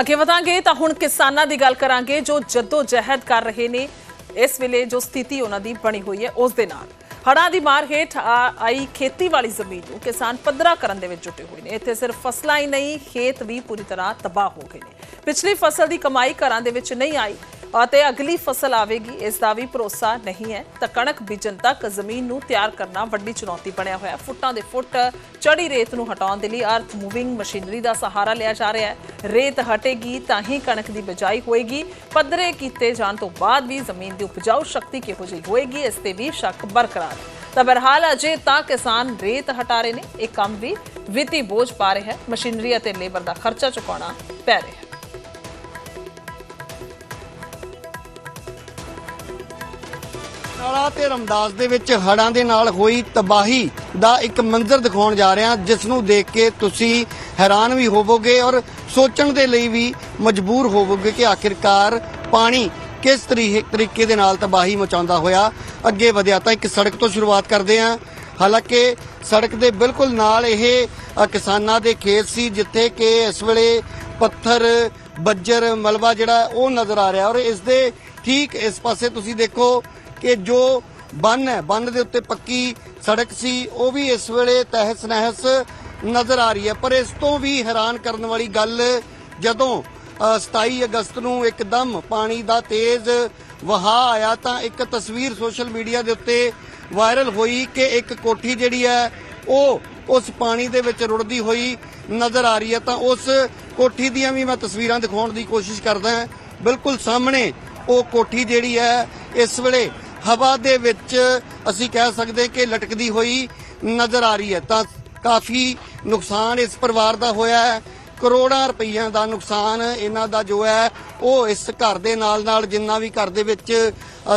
ਅੱਗੇ ਵਧਾਂਗੇ ਤਾਂ ਹੁਣ ਕਿਸਾਨਾਂ ਦੀ ਗੱਲ ਕਰਾਂਗੇ, ਜੋ ਜੱਦੋ ਜਹਿਦ ਕਰ ਰਹੇ ਨੇ। ਇਸ ਵੇਲੇ ਜੋ ਸਥਿਤੀ ਉਹਨਾਂ ਦੀ ਬਣੀ ਹੋਈ ਹੈ, ਉਸ ਦੇ ਨਾਲ। ਹੜ੍ਹਾਂ ਦੀ ਮਾਰ ਹੇਠ ਆ- ਆਈ ਖੇਤੀ ਵਾਲੀ ਜ਼ਮੀਨ ਨੂੰ ਕਿਸਾਨ ਪੱਧਰਾ ਕਰਨ ਦੇ ਵਿੱਚ ਜੁਟੇ ਹੋਏ ਨੇ। ਇੱਥੇ ਸਿਰਫ ਫਸਲਾਂ ਹੀ ਨਹੀਂ, ਖੇਤ ਵੀ ਪੂਰੀ ਤਰ੍ਹਾਂ ਤਬਾਹ ਹੋ ਗਏ ਨੇ। ਪਿਛਲੀ ਫਸਲ ਦੀ ਕਮਾਈ ਘਰਾਂ ਦੇ ਵਿੱਚ ਨਹੀਂ ਆਈ। ਅਤੇ ਅਗਲੀ ਫਸਲ ਆਵੇਗੀ, ਇਸ ਦਾ ਵੀ ਭਰੋਸਾ ਨਹੀਂ ਹੈ। ਤਾਂ ਕਣਕ ਬੀਜਣ ਤੱਕ ਜ਼ਮੀਨ ਨੂੰ ਤਿਆਰ ਕਰਨਾ ਵੱਡੀ ਚੁਣੌਤੀ ਬਣਿਆ ਹੋਇਆ। ਹੈ ਫੁੱਟਾਂ ਦੇ ਫੁੱਟ ਚੜੀ ਰੇਤ ਨੂੰ ਹਟਾਉਣ ਦੇ ਲਈ ਅਰਥ ਮੂਵਿੰਗ ਮਸ਼ੀਨਰੀ ਦਾ ਸਹਾਰਾ ਲਿਆ ਜਾ ਰਿਹਾ ਹੈ। ਰੇਤ ਹਟੇਗੀ ਤਾਂ ਹੀ ਕਣਕ ਦੀ ਬਿਜਾਈ ਹੋਏਗੀ। ਪੱਧਰੇ ਕੀਤੇ ਜਾਣ ਤੋਂ ਬਾਅਦ ਵੀ ਜ਼ਮੀਨ ਦੀ ਉਪਜਾਊ ਸ਼ਕਤੀ ਕਿਹੋ ਜਿਹੀ ਹੋਏਗੀ, ਇਸ ਤੇ ਵੀ ਸ਼ੱਕ ਬਰਕਰਾਰ। ਹੈ ਤਾਂ ਬਹਰਹਾਲ ਅਜੇ ਤਾਂ ਕਿਸਾਨ ਰੇਤ ਹਟਾ ਰਹੇ ਨੇ। ਇਹ ਕੰਮ ਵੀ ਵਿੱਤੀ ਬੋਝ ਪਾ ਰਿਹਾ ਹੈ। ਮਸ਼ੀਨਰੀ ਅਤੇ ਲੇਬਰ ਦਾ ਖਰਚਾ ਚੁਕਾਉਣਾ ਪੈ ਰਿਹਾ ਹੈ। ਨਾਲਾ ਤੇ ਰਮਦਾਸ ਦੇ ਵਿੱਚ ਹੜ੍ਹਾਂ ਦੇ ਨਾਲ ਹੋਈ ਤਬਾਹੀ ਦਾ ਇੱਕ ਮੰਜ਼ਰ ਦਿਖਾਉਣ ਜਾ ਰਹੇ ਹਾਂ, ਜਿਸ ਨੂੰ ਦੇਖ ਕੇ ਤੁਸੀਂ ਹੈਰਾਨ ਵੀ ਹੋਵੋਗੇ ਔਰ ਸੋਚਣ ਦੇ ਲਈ ਵੀ ਮਜਬੂਰ ਹੋਵੋਗੇ ਕਿ ਆਖਿਰਕਾਰ ਪਾਣੀ ਕਿਸ ਤਰੀਕੇ ਦੇ ਨਾਲ ਤਬਾਹੀ ਮਚਾਉਂਦਾ ਹੋਇਆ। ਅੱਗੇ ਵਧਿਆ ਤਾਂ ਇੱਕ ਸੜਕ ਤੋਂ ਸ਼ੁਰੂਆਤ ਕਰਦੇ ਹਾਂ। ਹਾਲਾਂਕਿ ਸੜਕ ਦੇ ਬਿਲਕੁਲ ਨਾਲ ਇਹ ਕਿਸਾਨਾਂ ਦੇ ਖੇਤ ਸੀ, ਜਿੱਥੇ ਕਿ ਇਸ ਵੇਲੇ ਪੱਥਰ, ਬੱਜਰ, ਮਲਬਾ ਜਿਹੜਾ ਉਹ ਨਜ਼ਰ ਆ ਰਿਹਾ ਔਰ ਇਸ ਦੇ ਠੀਕ ਇਸ ਪਾਸੇ ਤੁਸੀਂ ਦੇਖੋ ਕਿ ਜੋ ਬੰਨ ਹੈ ਬੰਨ ਦੇ ਉੱਤੇ ਪੱਕੀ ਸੜਕ ਸੀ ਉਹ ਵੀ ਇਸ ਵੇਲੇ ਤਹਿਸ ਨਹਿਸ ਨਜ਼ਰ ਆ ਰਹੀ ਹੈ। ਪਰ ਇਸ ਤੋਂ ਵੀ ਹੈਰਾਨ ਕਰਨ ਵਾਲੀ ਗੱਲ ਜਦੋਂ ਅ, 27 ਅਗਸਤ ਨੂੰ ਇੱਕਦਮ ਪਾਣੀ ਦਾ ਤੇਜ਼ ਵਹਾਅ ਆਇਆ ਤਾਂ ਇੱਕ ਤਸਵੀਰ ਸੋਸ਼ਲ ਮੀਡੀਆ ਦੇ ਉੱਤੇ ਵਾਇਰਲ ਹੋਈ ਕਿ ਇੱਕ ਕੋਠੀ ਜਿਹੜੀ ਹੈ ਉਹ ਉਸ ਪਾਣੀ ਦੇ ਵਿੱਚ ਰੁੜਦੀ ਹੋਈ ਨਜ਼ਰ ਆ ਰਹੀ ਹੈ। ਤਾਂ ਉਸ ਕੋਠੀ ਦੀਆਂ ਵੀ ਮੈਂ ਤਸਵੀਰਾਂ ਦਿਖਾਉਣ ਦੀ ਕੋਸ਼ਿਸ਼ ਕਰਦਾ ਹਾਂ। ਬਿਲਕੁਲ ਸਾਹਮਣੇ ਉਹ ਕੋਠੀ ਜਿਹੜੀ ਹੈ ਇਸ ਵੇਲੇ ਹਵਾ ਦੇ ਵਿੱਚ ਅਸੀਂ ਕਹਿ ਸਕਦੇ ਕਿ ਲਟਕਦੀ ਹੋਈ ਨਜ਼ਰ ਆ ਰਹੀ ਹੈ। ਤਾਂ ਕਾਫੀ ਨੁਕਸਾਨ ਇਸ ਪਰਿਵਾਰ ਦਾ ਹੋਇਆ ਹੈ। ਕਰੋੜਾਂ ਰੁਪਈਆਂ ਦਾ ਨੁਕਸਾਨ ਇਹਨਾਂ ਦਾ ਜੋ ਹੈ, ਉਹ ਇਸ ਘਰ ਦੇ ਨਾਲ ਨਾਲ ਜਿੰਨਾ ਵੀ ਘਰ ਦੇ ਵਿੱਚ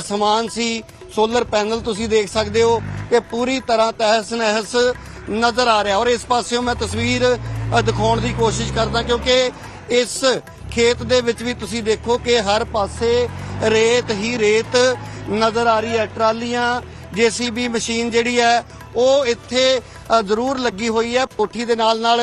ਸਮਾਨ ਸੀ, ਸੋਲਰ ਪੈਨਲ ਤੁਸੀਂ ਦੇਖ ਸਕਦੇ ਹੋ ਕਿ ਪੂਰੀ ਤਰ੍ਹਾਂ ਤਹਿਸ ਨਹਿਸ ਨਜ਼ਰ ਆ ਰਿਹਾ। ਔਰ ਇਸ ਪਾਸਿਓਂ ਮੈਂ ਤਸਵੀਰ ਦਿਖਾਉਣ ਦੀ ਕੋਸ਼ਿਸ਼ ਕਰਦਾ ਕਿਉਂਕਿ ਇਸ ਖੇਤ ਦੇ ਵਿੱਚ ਵੀ ਤੁਸੀਂ ਦੇਖੋ ਕਿ ਹਰ ਪਾਸੇ ਰੇਤ ਹੀ ਰੇਤ ਨਜ਼ਰ ਆ ਰਹੀ ਹੈ, ਟਰਾਲੀਆਂ, ਜੀਸੀਬੀ ਮਸ਼ੀਨ ਜਿਹੜੀ ਹੈ, ਉਹ ਇੱਥੇ ਜ਼ਰੂਰ ਲੱਗੀ ਹੋਈ ਹੈ। ਕੋਠੀ ਦੇ ਨਾਲ ਨਾਲ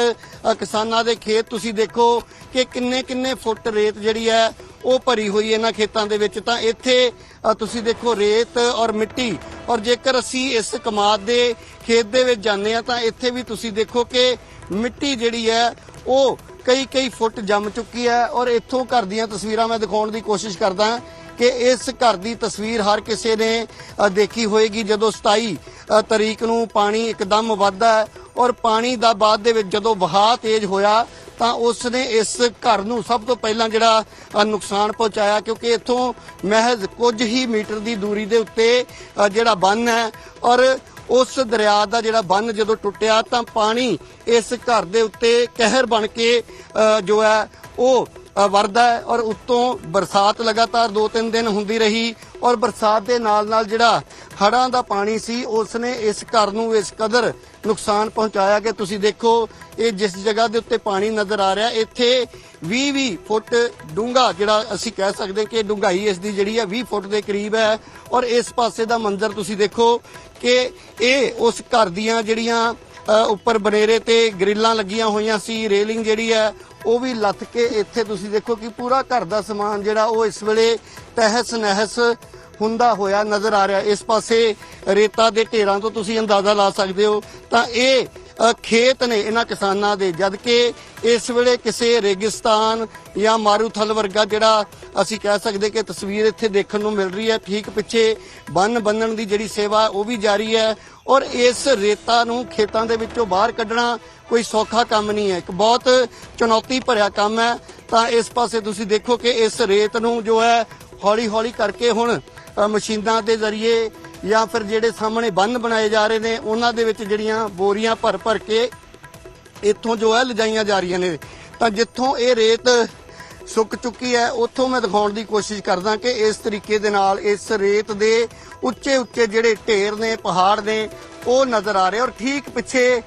ਕਿਸਾਨਾਂ ਦੇ ਖੇਤ ਤੁਸੀਂ ਦੇਖੋ ਕਿ ਕਿੰਨੇ ਕਿੰਨੇ ਫੁੱਟ ਰੇਤ ਜਿਹੜੀ ਹੈ, ਉਹ ਭਰੀ ਹੋਈ ਇਹਨਾਂ ਖੇਤਾਂ ਦੇ ਵਿੱਚ। ਤਾਂ ਇੱਥੇ ਤੁਸੀਂ ਦੇਖੋ ਰੇਤ ਔਰ ਮਿੱਟੀ, ਔਰ ਜੇਕਰ ਅਸੀਂ ਇਸ ਕਮਾਦ ਦੇ ਖੇਤ ਦੇ ਵਿੱਚ ਜਾਂਦੇ ਆ ਤਾਂ ਇੱਥੇ ਵੀ ਤੁਸੀਂ ਦੇਖੋ ਕਿ ਮਿੱਟੀ ਜਿਹੜੀ ਹੈ, ਉਹ ਕਈ ਕਈ ਫੁੱਟ ਜੰਮ ਚੁੱਕੀ ਹੈ। ਔਰ ਇੱਥੋਂ ਘਰ ਦੀਆਂ ਤਸਵੀਰਾਂ ਮੈਂ ਦਿਖਾਉਣ ਦੀ ਕੋਸ਼ਿਸ਼ ਕਰਦਾ ਹਾਂ ਕਿ ਇਸ ਘਰ ਦੀ ਤਸਵੀਰ ਹਰ ਕਿਸੇ ਨੇ ਦੇਖੀ ਹੋਏਗੀ ਜਦੋਂ 27 ਤਰੀਕ ਨੂੰ ਪਾਣੀ ਇੱਕਦਮ ਵੱਧਦਾ ਹੈ ਔਰ ਪਾਣੀ ਦਾ ਬਾਅਦ ਦੇ ਵਿੱਚ ਜਦੋਂ ਵਹਾਅ ਤੇਜ਼ ਹੋਇਆ ਤਾਂ ਉਸ ਨੇ ਇਸ ਘਰ ਨੂੰ ਸਭ ਤੋਂ ਪਹਿਲਾਂ ਜਿਹੜਾ ਨੁਕਸਾਨ ਪਹੁੰਚਾਇਆ ਕਿਉਂਕਿ ਇੱਥੋਂ ਮਹਿਜ਼ ਕੁਝ ਹੀ ਮੀਟਰ ਦੀ ਦੂਰੀ ਦੇ ਉੱਤੇ ਜਿਹੜਾ ਬੰਨ ਹੈ ਔਰ ਉਸ ਦਰਿਆ ਦਾ ਜਿਹੜਾ ਬੰਨ ਜਦੋਂ ਟੁੱਟਿਆ ਤਾਂ ਪਾਣੀ ਇਸ ਘਰ ਦੇ ਉੱਤੇ ਕਹਿਰ ਬਣ ਕੇ ਜੋ ਹੈ ਉਹ ਵਰਦਾ ਹੈ ਔਰ ਉੱਤੋਂ ਬਰਸਾਤ ਲਗਾਤਾਰ 2-3 ਦਿਨ ਹੁੰਦੀ ਰਹੀ ਔਰ ਬਰਸਾਤ ਦੇ ਨਾਲ ਨਾਲ ਜਿਹੜਾ ਹੜਾਂ ਦਾ ਪਾਣੀ ਸੀ ਉਸ ਨੇ ਇਸ ਘਰ ਨੂੰ ਇਸ ਕਦਰ ਨੁਕਸਾਨ ਪਹੁੰਚਾਇਆ ਕਿ ਤੁਸੀਂ ਦੇਖੋ ਇਹ ਜਿਸ ਜਗ੍ਹਾ ਦੇ ਉੱਤੇ ਪਾਣੀ ਨਜ਼ਰ ਆ ਰਿਹਾ, ਇੱਥੇ 20-20 ਫੁੱਟ ਡੂੰਘਾ ਜਿਹੜਾ ਅਸੀਂ ਕਹਿ ਸਕਦੇ ਕਿ ਡੂੰਘਾਈ ਇਸ ਦੀ ਜਿਹੜੀ ਹੈ 20 ਫੁੱਟ ਦੇ ਕਰੀਬ ਹੈ ਔਰ ਇਸ ਪਾਸੇ ਦਾ ਮੰਜ਼ਰ ਤੁਸੀਂ ਦੇਖੋ ਕਿ ਇਹ ਉਸ ਘਰ ਦੀਆਂ ਜਿਹੜੀਆਂ ਉੱਪਰ ਬਨੇਰੇ ਤੇ ਗ੍ਰਿਲਾਂ ਲੱਗੀਆਂ ਹੋਈਆਂ ਸੀ, ਰੇਲਿੰਗ ਜਿਹੜੀ ਹੈ, ਉਹ ਵੀ ਲੱਥ ਕੇ ਇੱਥੇ ਤੁਸੀਂ ਦੇਖੋ ਕਿ ਪੂਰਾ ਘਰ ਦਾ ਸਮਾਨ ਜਿਹੜਾ ਉਹ ਇਸ ਵੇਲੇ ਤਹਿਸ ਨਹਿਸ ਹੁੰਦਾ ਹੋਇਆ ਨਜ਼ਰ ਆ ਰਿਹਾ। ਇਸ ਪਾਸੇ ਰੇਤਾ ਦੇ ਢੇਰਾਂ ਤੋਂ ਤੁਸੀਂ ਅੰਦਾਜ਼ਾ ਲਾ ਸਕਦੇ ਹੋ। ਤਾਂ ਇਹ ਖੇਤ ਨੇ ਇਹਨਾਂ ਕਿਸਾਨਾਂ ਦੇ ਜਦ ਕਿ ਇਸ ਵੇਲੇ ਕਿਸੇ ਰੇਗਿਸਤਾਨ ਜਾਂ ਮਾਰੂਥਲ ਵਰਗਾ ਜਿਹੜਾ ਅਸੀਂ ਕਹਿ ਸਕਦੇ ਕਿ ਤਸਵੀਰ ਇੱਥੇ ਦੇਖਣ ਨੂੰ ਮਿਲ ਰਹੀ ਹੈ, ਠੀਕ ਪਿੱਛੇ ਬੰਨ ਬੰਨਣ ਦੀ ਜਿਹੜੀ ਸੇਵਾ ਉਹ ਵੀ ਜਾਰੀ ਹੈ ਔਰ ਇਸ ਰੇਤਾ ਨੂੰ ਖੇਤਾਂ ਦੇ ਵਿੱਚੋਂ ਬਾਹਰ ਕੱਢਣਾ ਕੋਈ ਸੌਖਾ ਕੰਮ ਨਹੀਂ ਹੈ। ਇੱਕ ਬਹੁਤ ਚੁਣੌਤੀ ਭਰਿਆ ਕੰਮ ਹੈ। ਤਾਂ ਇਸ ਪਾਸੇ ਤੁਸੀਂ ਦੇਖੋ ਕਿ ਇਸ ਰੇਤ ਨੂੰ ਜੋ ਹੈ ਹੌਲੀ ਹੌਲੀ ਕਰਕੇ ਹੁਣ ਮਸ਼ੀਨਾਂ ਦੇ ਜ਼ਰੀਏ ਜਾਂ ਫਿਰ ਜਿਹੜੇ ਸਾਹਮਣੇ ਬੰਨ ਬਣਾਏ ਜਾ ਰਹੇ ਨੇ, ਉਹਨਾਂ ਦੇ ਵਿੱਚ ਜਿਹੜੀਆਂ ਬੋਰੀਆਂ ਭਰ ਭਰ ਕੇ ਇੱਥੋਂ ਜੋ ਹੈ ਲਿਜਾਈਆਂ ਜਾ ਰਹੀਆਂ ਨੇ, ਤਾਂ ਜਿੱਥੋਂ ਇਹ ਰੇਤ ਸੁੱਕ ਚੁੱਕੀ ਹੈ, ਉੱਥੋਂ ਮੈਂ ਦਿਖਾਉਣ ਦੀ ਕੋਸ਼ਿਸ਼ ਕਰਦਾ ਕਿ ਇਸ ਤਰੀਕੇ ਦੇ ਨਾਲ ਇਸ ਰੇਤ ਦੇ ਉੱਚੇ ਉੱਚੇ ਜਿਹੜੇ ਢੇਰ ਨੇ, ਪਹਾੜ ਨੇ, ਉਹ ਨਜ਼ਰ ਆ ਰਹੇ। ਔਰ ਠੀਕ ਪਿੱਛੇ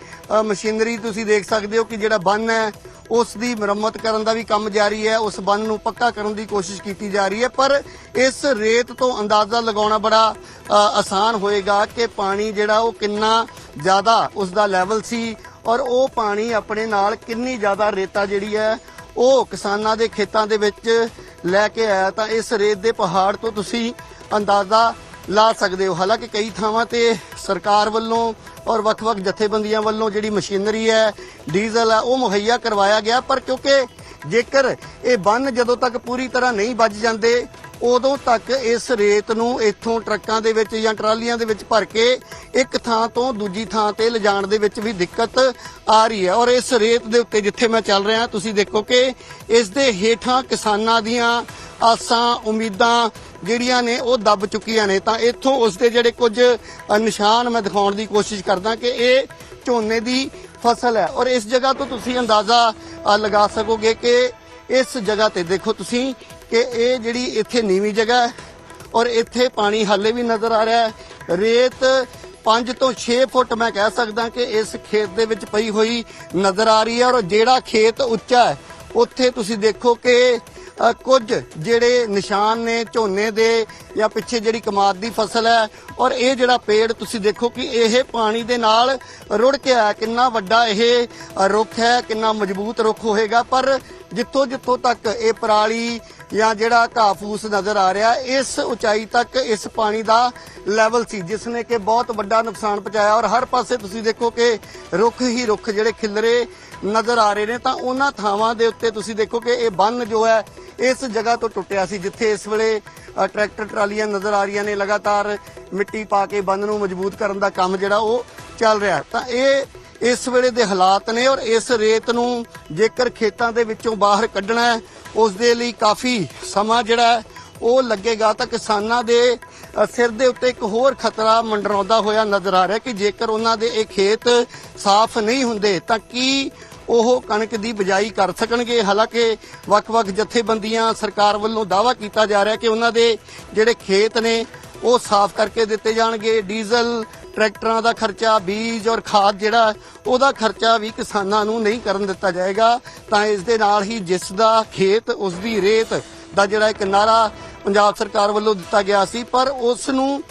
ਮਸ਼ੀਨਰੀ ਤੁਸੀਂ ਦੇਖ ਸਕਦੇ ਹੋ ਕਿ ਜਿਹੜਾ ਬੰਨ ਹੈ, ਉਸ ਦੀ ਮੁਰੰਮਤ ਕਰਨ ਦਾ ਵੀ ਕੰਮ ਜਾਰੀ ਹੈ, ਉਸ ਬੰਨ ਨੂੰ ਪੱਕਾ ਕਰਨ ਦੀ ਕੋਸ਼ਿਸ਼ ਕੀਤੀ ਜਾ ਰਹੀ ਹੈ। ਪਰ ਇਸ ਰੇਤ ਤੋਂ ਅੰਦਾਜ਼ਾ ਲਗਾਉਣਾ ਬੜਾ ਆਸਾਨ ਹੋਏਗਾ ਕਿ ਪਾਣੀ ਜਿਹੜਾ ਉਹ ਕਿੰਨਾ ਜ਼ਿਆਦਾ ਉਸ ਦਾ ਲੈਵਲ ਸੀ ਔਰ ਉਹ ਪਾਣੀ ਆਪਣੇ ਨਾਲ ਕਿੰਨੀ ਜ਼ਿਆਦਾ ਰੇਤਾ ਜਿਹੜੀ ਹੈ, ਉਹ ਕਿਸਾਨਾਂ ਦੇ ਖੇਤਾਂ ਦੇ ਵਿੱਚ ਲੈ ਕੇ ਆਇਆ। ਤਾਂ ਇਸ ਰੇਤ ਦੇ ਪਹਾੜ ਤੋਂ ਤੁਸੀਂ ਅੰਦਾਜ਼ਾ ਲਾ ਸਕਦੇ ਹੋ। ਹਾਲਾਂਕਿ ਕਈ ਥਾਵਾਂ ਤੇ ਸਰਕਾਰ ਵੱਲੋਂ ਔਰ ਵੱਖ-ਵੱਖ ਜਥੇਬੰਦੀਆਂ ਵੱਲੋਂ ਜਿਹੜੀ ਮਸ਼ੀਨਰੀ ਹੈ, ਡੀਜ਼ਲ ਹੈ, ਉਹ ਮੁਹੱਈਆ ਕਰਵਾਇਆ ਗਿਆ। ਪਰ ਕਿਉਂਕਿ ਜੇਕਰ ਇਹ ਬੰਨ ਜਦੋਂ ਤੱਕ ਪੂਰੀ ਤਰ੍ਹਾਂ ਨਹੀਂ ਵੱਜ ਜਾਂਦੇ ਉਦੋਂ ਤੱਕ ਇਸ ਰੇਤ ਨੂੰ ਇੱਥੋਂ ਟਰੱਕਾਂ ਦੇ ਵਿੱਚ ਜਾਂ ਟਰਾਲੀਆਂ ਦੇ ਵਿੱਚ ਭਰ ਕੇ ਇੱਕ ਥਾਂ ਤੋਂ ਦੂਜੀ ਥਾਂ ਤੇ ਲਿਜਾਣ ਦੇ ਵਿੱਚ ਵੀ ਦਿੱਕਤ ਆ ਰਹੀ ਹੈ। ਔਰ ਇਸ ਰੇਤ ਦੇ ਉੱਤੇ ਜਿੱਥੇ ਮੈਂ ਚੱਲ ਰਿਹਾ, ਤੁਸੀਂ ਦੇਖੋ ਕਿ ਇਸ ਦੇ ਹੇਠਾਂ ਕਿਸਾਨਾਂ ਦੀਆਂ ਆਸਾਂ, ਉਮੀਦਾਂ ਜਿਹੜੀਆਂ ਨੇ, ਉਹ ਦੱਬ ਚੁੱਕੀਆਂ ਨੇ। ਤਾਂ ਇੱਥੋਂ ਉਸ ਦੇ ਜਿਹੜੇ ਕੁਝ ਨਿਸ਼ਾਨ ਮੈਂ ਦਿਖਾਉਣ ਦੀ ਕੋਸ਼ਿਸ਼ ਕਰਦਾ ਕਿ ਇਹ ਝੋਨੇ ਦੀ ਫਸਲ ਹੈ। ਔਰ ਇਸ ਜਗ੍ਹਾ ਤੋਂ ਤੁਸੀਂ ਅੰਦਾਜ਼ਾ ਲਗਾ ਸਕੋਗੇ ਕਿ ਇਸ ਜਗ੍ਹਾ ਤੇ ਦੇਖੋ ਤੁਸੀਂ ਕਿ ਇਹ ਜਿਹੜੀ ਇੱਥੇ ਨੀਵੀਂ ਜਗ੍ਹਾ ਹੈ ਔਰ ਇੱਥੇ ਪਾਣੀ ਹਾਲੇ ਵੀ ਨਜ਼ਰ ਆ ਰਿਹਾ ਹੈ। ਰੇਤ 5 ਤੋਂ 6 ਫੁੱਟ ਮੈਂ ਕਹਿ ਸਕਦਾ ਕਿ ਇਸ ਖੇਤ ਦੇ ਵਿੱਚ ਪਈ ਹੋਈ ਨਜ਼ਰ ਆ ਰਹੀ ਹੈ ਔਰ ਜਿਹੜਾ ਖੇਤ ਉੱਚਾ ਹੈ, ਉੱਥੇ ਤੁਸੀਂ ਦੇਖੋ ਕਿ ਕੁਝ ਜਿਹੜੇ ਨਿਸ਼ਾਨ ਨੇ, ਝੋਨੇ ਦੇ ਜਾਂ ਪਿੱਛੇ ਜਿਹੜੀ ਕਮਾਦ ਦੀ ਫਸਲ ਹੈ ਔਰ ਇਹ ਜਿਹੜਾ ਪੇੜ ਤੁਸੀਂ ਦੇਖੋ ਕਿ ਇਹ ਪਾਣੀ ਦੇ ਨਾਲ ਰੁੜ ਕੇ ਆਇਆ ਕਿੰਨਾ ਵੱਡਾ ਇਹ ਰੁੱਖ ਹੈ, ਕਿੰਨਾ ਮਜ਼ਬੂਤ ਰੁੱਖ ਹੋਏਗਾ। ਪਰ ਜਿੱਥੋਂ ਜਿੱਥੋਂ ਤੱਕ ਇਹ ਪਰਾਲੀ ਜਾਂ ਜਿਹੜਾ ਘਾਹ ਫੂਸ ਨਜ਼ਰ ਆ ਰਿਹਾ, ਇਸ ਉਚਾਈ ਤੱਕ ਇਸ ਪਾਣੀ ਦਾ ਲੈਵਲ ਸੀ ਜਿਸ ਨੇ ਕਿ ਬਹੁਤ ਵੱਡਾ ਨੁਕਸਾਨ ਪਹੁੰਚਾਇਆ। ਔਰ ਹਰ ਪਾਸੇ ਤੁਸੀਂ ਦੇਖੋ ਕਿ ਰੁੱਖ ਹੀ ਰੁੱਖ ਜਿਹੜੇ ਖਿਲਰੇ ਨਜ਼ਰ ਆ ਰਹੇ ਨੇ, ਤਾਂ ਉਹਨਾਂ ਥਾਵਾਂ ਦੇ ਉੱਤੇ ਤੁਸੀਂ ਦੇਖੋ ਕਿ ਇਹ ਬੰਨ ਜੋ ਹੈ, ਇਸ ਜਗ੍ਹਾ ਤੋਂ ਟੁੱਟਿਆ ਸੀ, ਜਿੱਥੇ ਇਸ ਵੇਲੇ ਟਰੈਕਟਰ ਟਰਾਲੀਆਂ ਨਜ਼ਰ ਆ ਰਹੀਆਂ ਨੇ। ਲਗਾਤਾਰ ਮਿੱਟੀ ਪਾ ਕੇ ਬੰਨ ਨੂੰ ਮਜ਼ਬੂਤ ਕਰਨ ਦਾ ਕੰਮ ਜਿਹੜਾ ਉਹ ਚੱਲ ਰਿਹਾ। ਤਾਂ ਇਹ ਇਸ ਵੇਲੇ ਦੇ ਹਾਲਾਤ ਨੇ ਔਰ ਇਸ ਰੇਤ ਨੂੰ ਜੇਕਰ ਖੇਤਾਂ ਦੇ ਵਿੱਚੋਂ ਬਾਹਰ ਕੱਢਣਾ ਹੈ, ਉਸ ਦੇ ਲਈ ਕਾਫੀ ਸਮਾਂ ਜਿਹੜਾ ਉਹ ਲੱਗੇਗਾ ਤਾਂ ਕਿਸਾਨਾਂ ਦੇ ਸਿਰ ਦੇ ਉੱਤੇ ਇੱਕ ਹੋਰ ਖਤਰਾ ਮੰਡਰਾਉਂਦਾ ਹੋਇਆ ਨਜ਼ਰ ਆ ਰਿਹਾ ਕਿ ਜੇਕਰ ਉਹਨਾਂ ਦੇ ਇਹ ਖੇਤ ਸਾਫ਼ ਨਹੀਂ ਹੁੰਦੇ, ਤਾਂ ਕੀ ਉਹ ਕਣਕ ਦੀ ਬਿਜਾਈ ਕਰ ਸਕਣਗੇ? ਹਾਲਾਂਕਿ ਵੱਖ-ਵੱਖ ਜਥੇਬੰਦੀਆਂ ਸਰਕਾਰ ਵੱਲੋਂ ਦਾਅਵਾ ਕੀਤਾ ਜਾ ਰਿਹਾ ਕਿ ਉਹਨਾਂ ਦੇ ਜਿਹੜੇ ਖੇਤ ਨੇ, ਉਹ ਸਾਫ਼ ਕਰਕੇ ਦਿੱਤੇ ਜਾਣਗੇ। ਡੀਜ਼ਲ ਟਰੈਕਟਰਾਂ ਦਾ ਖਰਚਾ, ਬੀਜ ਔਰ ਖਾਦ ਜਿਹੜਾ ਉਹਦਾ ਖਰਚਾ ਵੀ ਕਿਸਾਨਾਂ ਨੂੰ ਨਹੀਂ ਕਰਨ ਦਿੱਤਾ ਜਾਏਗਾ। ਤਾਂ ਇਸ ਦੇ ਨਾਲ ਹੀ ਜਿਸ ਦਾ ਖੇਤ, ਉਸ ਦੀ ਰੇਤ ਦਾ ਜਿਹੜਾ ਇੱਕ ਨਾਰਾ ਪੰਜਾਬ ਸਰਕਾਰ ਵੱਲੋਂ ਦਿੱਤਾ ਗਿਆ ਸੀ, ਪਰ ਉਸ ਨੂੰ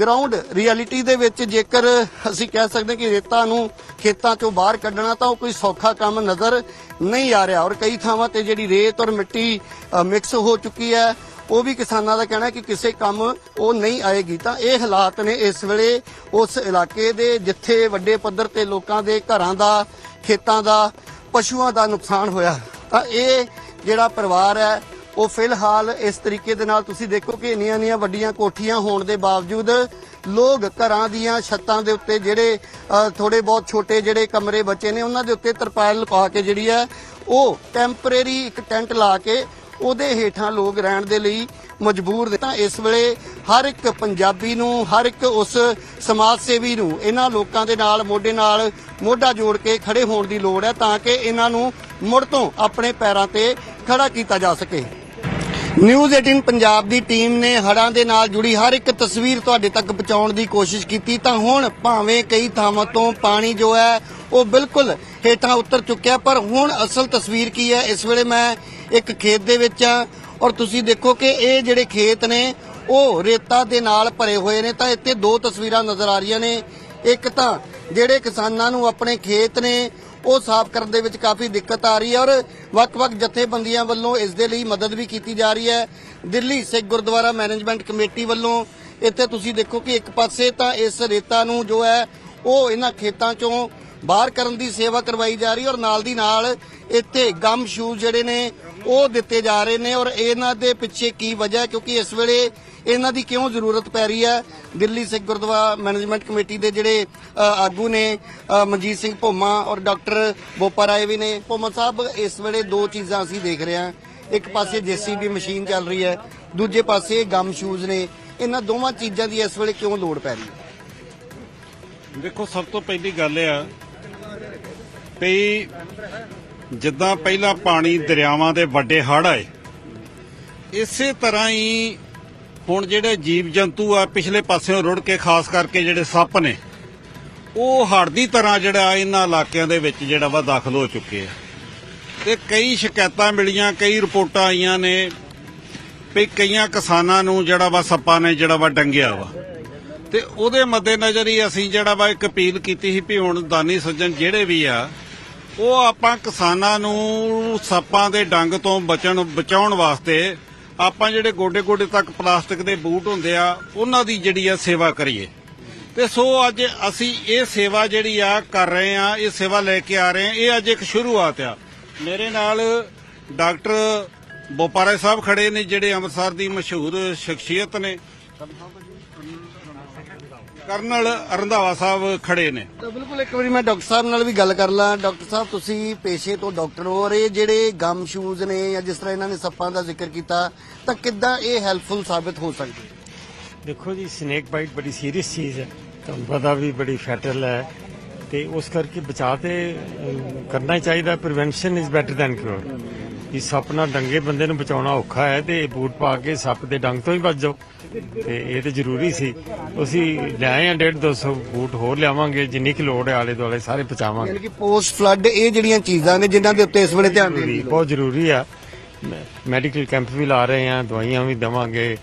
ਗਰਾਊਂਡ ਰਿਐਲਿਟੀ ਦੇ ਵਿੱਚ ਜੇਕਰ ਅਸੀਂ ਕਹਿ ਸਕਦੇ ਕਿ ਰੇਤਾਂ ਨੂੰ ਖੇਤਾਂ ਚੋਂ ਬਾਹਰ ਕੱਢਣਾ, ਤਾਂ ਉਹ ਕੋਈ ਸੌਖਾ ਕੰਮ ਨਜ਼ਰ ਨਹੀਂ ਆ ਰਿਹਾ। ਔਰ ਕਈ ਥਾਵਾਂ ਤੇ ਜਿਹੜੀ ਰੇਤ ਔਰ ਮਿੱਟੀ ਮਿਕਸ ਹੋ ਚੁੱਕੀ ਹੈ। ਉਹ ਵੀ ਕਿਸਾਨਾਂ ਦਾ ਕਹਿਣਾ ਕਿ ਕਿਸੇ ਕੰਮ ਉਹ ਨਹੀਂ ਆਏਗੀ। ਤਾਂ ਇਹ ਹਾਲਾਤ ਨੇ ਇਸ ਵੇਲੇ ਉਸ ਇਲਾਕੇ ਦੇ ਜਿੱਥੇ ਵੱਡੇ ਪੱਧਰ ਤੇ ਲੋਕਾਂ ਦੇ ਘਰਾਂ ਦਾ ਖੇਤਾਂ ਦਾ ਪਸ਼ੂਆਂ ਦਾ ਨੁਕਸਾਨ ਹੋਇਆ। ਤਾਂ ਇਹ ਜਿਹੜਾ ਪਰਿਵਾਰ ਹੈ ਉਹ ਫਿਲਹਾਲ ਇਸ ਤਰੀਕੇ ਦੇ ਨਾਲ ਤੁਸੀਂ ਦੇਖੋ ਕਿ ਇੰਨੀਆਂ ਇੰਨੀਆਂ ਵੱਡੀਆਂ ਕੋਠੀਆਂ ਹੋਣ ਦੇ ਬਾਵਜੂਦ ਲੋਕ ਘਰਾਂ ਦੀਆਂ ਛੱਤਾਂ ਦੇ ਉੱਤੇ ਜਿਹੜੇ ਅ, ਥੋੜੇ ਬਹੁਤ ਛੋਟੇ ਜਿਹੜੇ ਕਮਰੇ ਬੱਚੇ ਨੇ ਉਹਨਾਂ ਦੇ ਉੱਤੇ ਤਰਪਾਲ ਲਗਾ ਕੇ ਜਿਹੜੀ ਹੈ ਉਹ ਟੈਂਪਰੇਰੀ ਇੱਕ ਟੈਂਟ ਲਾ ਕੇ ਉਹਦੇ ਹੇਠਾਂ ਲੋਕ ਰਹਿਣ ਦੇ ਲਈ ਮਜਬੂਰ ਨੇ। ਤਾਂ ਇਸ ਵੇਲੇ ਹਰ ਇੱਕ ਪੰਜਾਬੀ ਨੂੰ, ਹਰ ਇੱਕ ਉਸ ਸਮਾਜ ਸੇਵੀ ਨੂੰ, ਇਹਨਾਂ ਲੋਕਾਂ ਦੇ ਨਾਲ, ਮੋਢੇ ਨਾਲ, ਮੋਢਾ ਜੋੜ ਕੇ ਖੜੇ ਹੋਣ ਦੀ ਲੋੜ ਹੈ ਤਾਂ ਕਿ ਇਹਨਾਂ ਨੂੰ ਮੁੜ ਤੋਂ ਆਪਣੇ ਪੈਰਾਂ ਤੇ ਖੜਾ ਕੀਤਾ ਜਾ ਸਕੇ। ਨਿਊਜ਼ 18 ਪੰਜਾਬ ਦੀ ਟੀਮ ਨੇ ਹੜਾਂ ਦੇ ਨਾਲ ਜੁੜੀ ਹਰ ਇੱਕ ਤਸਵੀਰ ਤੁਹਾਡੇ ਤੱਕ ਪਹੁੰਚਾਉਣ ਦੀ ਕੋਸ਼ਿਸ਼ ਕੀਤੀ। ਤਾਂ ਹੁਣ ਭਾਵੇਂ ਕਈ ਥਾਵਾਂ ਤੋਂ ਪਾਣੀ ਜੋ ਹੈ, ਉਹ ਬਿਲਕੁਲ ਹੇਠਾਂ ਉਤਰ ਚੁੱਕਿਆ, ਪਰ ਹੁਣ ਅਸਲ ਤਸਵੀਰ ਕੀ ਹੈ? ਇਸ ਵੇਲੇ ਮੈਂ ਇੱਕ ਖੇਤ ਦੇ ਵਿੱਚ ਆ ਔਰ ਤੁਸੀਂ ਦੇਖੋ ਕਿ ਇਹ ਜਿਹੜੇ ਖੇਤ ਨੇ, ਉਹ ਰੇਤਾ ਦੇ ਨਾਲ ਭਰੇ ਹੋਏ ਨੇ ਤਾਂ ਇੱਥੇ ਦੋ ਤਸਵੀਰਾਂ ਨਜ਼ਰ ਆ ਰਹੀਆਂ ਨੇ। ਇੱਕ ਤਾਂ ਜਿਹੜੇ ਕਿਸਾਨਾਂ ਨੂੰ ਆਪਣੇ ਖੇਤ ਨੇ, ਉਹ ਸਾਫ਼ ਕਰਨ ਦੇ ਵਿੱਚ ਕਾਫੀ ਦਿੱਕਤ ਆ ਰਹੀ ਹੈ ਔਰ ਵੱਖ-ਵੱਖ ਜਥੇਬੰਦੀਆਂ ਵੱਲੋਂ ਇਸ ਦੇ ਲਈ ਮਦਦ ਵੀ ਕੀਤੀ ਜਾ ਰਹੀ ਹੈ। ਦਿੱਲੀ ਸਿੱਖ ਗੁਰਦੁਆਰਾ ਮੈਨੇਜਮੈਂਟ ਕਮੇਟੀ ਵੱਲੋਂ ਇੱਥੇ ਤੁਸੀਂ ਦੇਖੋ ਕਿ ਇੱਕ ਪਾਸੇ ਤਾਂ ਇਸ ਰੇਤਾ ਨੂੰ ਜੋ ਹੈ, ਉਹ ਇਹਨਾਂ ਖੇਤਾਂ ਚੋਂ ਬਾਹਰ ਕਰਨ ਦੀ ਸੇਵਾ ਕਰਵਾਈ ਜਾ ਰਹੀ ਔਰ ਨਾਲ ਦੀ ਨਾਲ ਇੱਥੇ ਗਮ ਸ਼ੂਜ਼ ਜਿਹੜੇ ਨੇ ਉਹ ਦਿੱਤੇ ਜਾ ਰਹੇ ਨੇ ਔਰ ਇਹਨਾਂ ਦੇ ਪਿੱਛੇ ਕੀ ਵਜ੍ਹਾ ਹੈ? ਕਿਉਂਕਿ ਇਸ ਵੇਲੇ ਇਹਨਾਂ ਦੀ ਕਿਉਂ ਜ਼ਰੂਰਤ ਪੈ ਰਹੀ ਹੈ? ਦਿੱਲੀ ਸਿੱਖ ਗੁਰਦੁਆਰਾ ਮੈਨੇਜਮੈਂਟ ਕਮੇਟੀ ਦੇ ਜਿਹੜੇ ਆਗੂ ਨੇ ਮਨਜੀਤ ਸਿੰਘ ਭੋਮਾ ਔਰ ਡਾਕਟਰ ਬੋਪਾ ਰਾਏ ਵੀ ਨੇ। ਭੋਮਾ ਸਾਹਿਬ, ਇਸ ਵੇਲੇ ਦੋ ਚੀਜ਼ਾਂ ਅਸੀਂ ਦੇਖ ਰਹੇ ਹਾਂ। ਇੱਕ ਪਾਸੇ ਜੀਸੀਬੀ ਮਸ਼ੀਨ ਚੱਲ ਰਹੀ ਹੈ, ਦੂਜੇ ਪਾਸੇ ਗਮ ਸ਼ੂਜ਼ ਨੇ। ਇਹਨਾਂ ਦੋਵਾਂ ਚੀਜ਼ਾਂ ਦੀ ਇਸ ਵੇਲੇ ਕਿਉਂ ਲੋੜ ਪੈ ਰਹੀ ਹੈ? ਦੇਖੋ, ਸਭ ਤੋਂ ਪਹਿਲੀ ਗੱਲ ਇਹ ਆ ਵੀ ਜਿੱਦਾਂ ਪਹਿਲਾਂ ਪਾਣੀ ਦਰਿਆਵਾਂ ਦੇ ਵੱਡੇ ਹੜ੍ਹ ਆਏ, ਇਸੇ ਤਰ੍ਹਾਂ ਹੀ ਹੁਣ ਜਿਹੜੇ ਜੀਵ ਜੰਤੂ ਆ, ਪਿਛਲੇ ਪਾਸਿਓਂ ਰੁੜ ਕੇ ਖਾਸ ਕਰਕੇ ਜਿਹੜੇ ਸੱਪ ਨੇ, ਉਹ ਹੜ੍ਹ ਦੀ ਤਰ੍ਹਾਂ ਜਿਹੜਾ ਇਹਨਾਂ ਇਲਾਕਿਆਂ ਦੇ ਵਿੱਚ ਜਿਹੜਾ ਵਾ ਦਾਖਲ ਹੋ ਚੁੱਕੇ ਆ। ਤੇ ਕਈ ਸ਼ਿਕਾਇਤਾਂ ਮਿਲੀਆਂ, ਕਈ ਰਿਪੋਰਟਾਂ ਆਈਆਂ ਨੇ ਵੀ ਕਈਆਂ ਕਿਸਾਨਾਂ ਨੂੰ ਜਿਹੜਾ ਵਾ ਸੱਪਾਂ ਨੇ ਜਿਹੜਾ ਵਾ ਡੰਗਿਆ ਵਾ। ਤੇ ਉਹਦੇ ਮੱਦੇਨਜ਼ਰ ਹੀ ਅਸੀਂ ਜਿਹੜਾ ਵਾ ਇੱਕ ਅਪੀਲ ਕੀਤੀ ਸੀ ਵੀ ਹੁਣ ਦਾਨੀ ਸੱਜਣ ਜਿਹੜੇ ਵੀ ਆ ਉਹ ਆਪਾਂ ਕਿਸਾਨਾਂ ਨੂੰ ਸੱਪਾਂ ਦੇ ਡੰਗ ਤੋਂ ਬਚਣ, ਬਚਾਉਣ ਵਾਸਤੇ ਆਪਾਂ ਜਿਹੜੇ ਗੋਡੇ ਗੋਡੇ ਤੱਕ ਪਲਾਸਟਿਕ ਦੇ ਬੂਟ ਹੁੰਦੇ ਆ, ਉਹਨਾਂ ਦੀ ਜਿਹੜੀ ਆ ਸੇਵਾ ਕਰੀਏ। ਤੇ ਸੋ ਅੱਜ ਅਸੀਂ ਇਹ ਸੇਵਾ ਜਿਹੜੀ ਆ ਕਰ ਰਹੇ ਆ, ਇਹ ਸੇਵਾ ਲੈ ਕੇ ਆ ਰਹੇ ਆ, ਇਹ ਅੱਜ ਇੱਕ ਸ਼ੁਰੂਆਤ ਆ। ਮੇਰੇ ਨਾਲ ਡਾਕਟਰ ਬੋਪਾਰੇ ਸਾਹਿਬ ਖੜੇ ਨੇ, ਜਿਹੜੇ ਅੰਮ੍ਰਿਤਸਰ ਦੀ ਮਸ਼ਹੂਰ ਸ਼ਖਸੀਅਤ ਨੇ। ਕਰਨਲ ਰੰਧਾਵਾ ਸਾਹਿਬ ਖੜੇ ਨੇ। ਤਾਂ ਬਿਲਕੁਲ ਇੱਕ ਵਾਰੀ ਮੈਂ ਡਾਕਟਰ ਸਾਹਿਬ ਨਾਲ ਵੀ ਗੱਲ ਕਰ ਲਾਂ। ਡਾਕਟਰ ਸਾਹਿਬ ਤੁਸੀਂ ਪੇਸ਼ੇ ਤੋਂ ਡਾਕਟਰ ਹੋ ਔਰ ਇਹ ਜਿਹੜੇ ਗਮ ਸ਼ੂਜ਼ ਨੇ ਜਾਂ ਜਿਸ ਤਰ੍ਹਾਂ ਇਹਨਾਂ ਨੇ ਸੱਪਾਂ ਦਾ ਜ਼ਿਕਰ ਕੀਤਾ ਤਾਂ ਕਿੱਦਾਂ ਇਹ ਹੈਲਪਫੁਲ ਸਾਬਿਤ ਹੋ ਸਕਦੀ ਦੇਖੋ ਜੀ ਸਨੇਕ ਬਾਈਟ ਬੜੀ ਸੀਰੀਅਸ ਚੀਜ਼ ਹੈ। ਤੁਹਾਨੂੰ ਪਤਾ ਵੀ ਬੜੀ ਫੈਟਲ ਹੈ। ਤੇ ਉਸ ਕਰਕੇ ਬਚਾਅ ਤੇ ਕਰਨਾ ਹੀ ਚਾਹੀਦਾ। Prevention is better than cure ਇਹ ਸੱਪ ਨਾਲ ਡੰਗੇ ਬੰਦੇ ਨੂੰ ਬਚਾਉਣਾ ਔਖਾ ਹੈ ਤੇ ਬੂਟ ਪਾ ਕੇ ਸੱਪ ਦੇ ਡੰਗ ਤੋਂ ਹੀ ਬਚ ਜਾਓ। ਤੇ ਇਹ ਤੇ ਜ਼ਰੂਰੀ ਸੀ। ਅਸੀਂ ਲਿਆਏ ਆ 1.5 200 ਬੂਟ ਹੋਰ ਲਿਆਵਾਂਗੇ ਜਿੰਨੀ ਕਿ ਲੋੜ ਹੈ ਆਲੇ ਦੁਆਲੇ ਸਾਰੇ ਪਹੁੰਚਾਵਾਂਗੇ। ਯਾਨੀ ਕਿ ਪੋਸਟ ਫਲੱਡ ਇਹ ਜਿਹੜੀਆਂ ਚੀਜ਼ਾਂ ਨੇ ਜਿਨ੍ਹਾਂ ਦੇ ਉੱਤੇ ਇਸ ਵੇਲੇ ਧਿਆਨ ਦੇਣ ਦੀ ਬਹੁਤ ਜ਼ਰੂਰੀ ਆ। ਮੈਡੀਕਲ ਕੈਂਪ ਵੀ ਲਾ ਰਹੇ ਆ ਦਵਾਈਆਂ ਵੀ ਦਵਾਂਗੇ।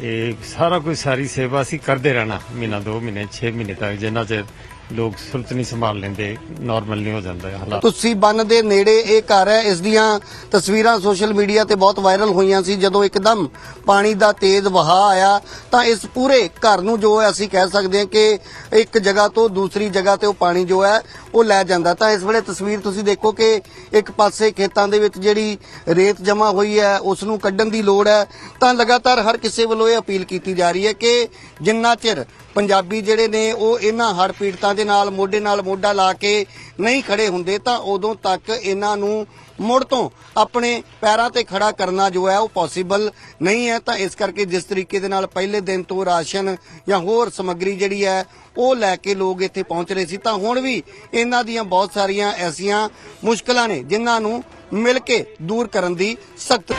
ਇਹ ਸਾਰਾ ਕੁਝ ਸਾਰੀ ਸੇਵਾ ਅਸੀਂ ਕਰਦੇ ਰਹਿਣਾ ਮਹੀਨਾ ਦੋ ਮਹੀਨੇ 6 ਮਹੀਨੇ ਤੱਕ ਜਿੰਨਾ ਚਿਰ ਲੋਕ ਸੁਰਤ ਨਹੀਂ ਸੰਭਾਲ ਲੈਂਦੇ ਨਾਰਮਲ ਨਹੀਂ ਹੋ ਜਾਂਦਾ ਇਹ ਹਾਲਾਤ। ਤੁਸੀਂ ਬੰਨ ਦੇ ਨੇੜੇ ਇਹ ਘਰ ਹੈ, ਇਸ ਦੀਆਂ ਤਸਵੀਰਾਂ ਸੋਸ਼ਲ ਮੀਡੀਆ ਤੇ ਬਹੁਤ ਵਾਇਰਲ ਹੋਈਆਂ ਸੀ, ਜਦੋਂ ਇੱਕਦਮ ਪਾਣੀ ਦਾ ਤੇਜ਼ ਵਹਾਅ ਆਇਆ, ਤਾਂ ਇਸ ਪੂਰੇ ਘਰ ਨੂੰ ਜੋ ਹੈ ਅਸੀਂ ਕਹਿ ਸਕਦੇ ਹਾਂ ਕਿ ਇੱਕ ਜਗ੍ਹਾ ਤੋਂ ਦੂਸਰੀ ਜਗ੍ਹਾ ਤੇ ਉਹ ਪਾਣੀ ਜੋ ਹੈ ਉਹ ਲੈ ਜਾਂਦਾ। ਤਾਂ ਇਸ ਵੇਲੇ ਤਸਵੀਰ ਤੁਸੀਂ ਦੇਖੋ ਕਿ ਇੱਕ ਪਾਸੇ ਖੇਤਾਂ ਦੇ ਵਿੱਚ ਜਿਹੜੀ ਰੇਤ ਜਮਾ ਹੋਈ ਹੈ ਉਸ ਨੂੰ ਕੱਢਣ ਦੀ ਲੋੜ ਹੈ। ਤਾਂ ਲਗਾਤਾਰ ਹਰ ਕਿਸੇ ਵੱਲੋਂ ਇਹ ਅਪੀਲ ਕੀਤੀ ਜਾ ਰਹੀ ਹੈ ਕਿ ਜਿੰਨਾ ਚਿਰ ਪੰਜਾਬੀ ਜਿਹੜੇ ਨੇ, ਉਹ ਇਹਨਾਂ ਹੜ ਪੀੜਤਾਂ ਦੇ ਨਾਲ, ਮੋਢੇ ਨਾਲ ਮੋਢਾ ਲਾ ਕੇ ਨਹੀਂ ਖੜੇ ਹੁੰਦੇ, ਤਾਂ ਉਦੋਂ ਤੱਕ ਇਹਨਾਂ ਨੂੰ ਮੁੜ ਤੋਂ ਆਪਣੇ ਪੈਰਾਂ ਤੇ ਖੜਾ ਕਰਨਾ ਜੋ ਹੈ ਉਹ ਪੋਸੀਬਲ ਨਹੀਂ ਹੈ। ਤਾਂ ਇਸ ਕਰਕੇ ਜਿਸ ਤਰੀਕੇ ਦੇ ਨਾਲ ਪਹਿਲੇ ਦਿਨ ਤੋਂ ਰਾਸ਼ਨ ਜਾਂ ਹੋਰ ਸਮੱਗਰੀ ਜਿਹੜੀ ਹੈ, ਉਹ ਲੈ ਕੇ ਲੋਕ ਇੱਥੇ ਪਹੁੰਚ ਰਹੇ ਸੀ। ਤਾਂ ਹੁਣ ਵੀ ਇਹਨਾਂ ਦੀਆਂ ਬਹੁਤ ਸਾਰੀਆਂ ਐਸੀਆਂ ਮੁਸ਼ਕਲਾਂ ਨੇ ਜਿਨ੍ਹਾਂ ਨੂੰ ਮਿਲ ਕੇ ਦੂਰ ਕਰਨ ਦੀ ਸਖਤ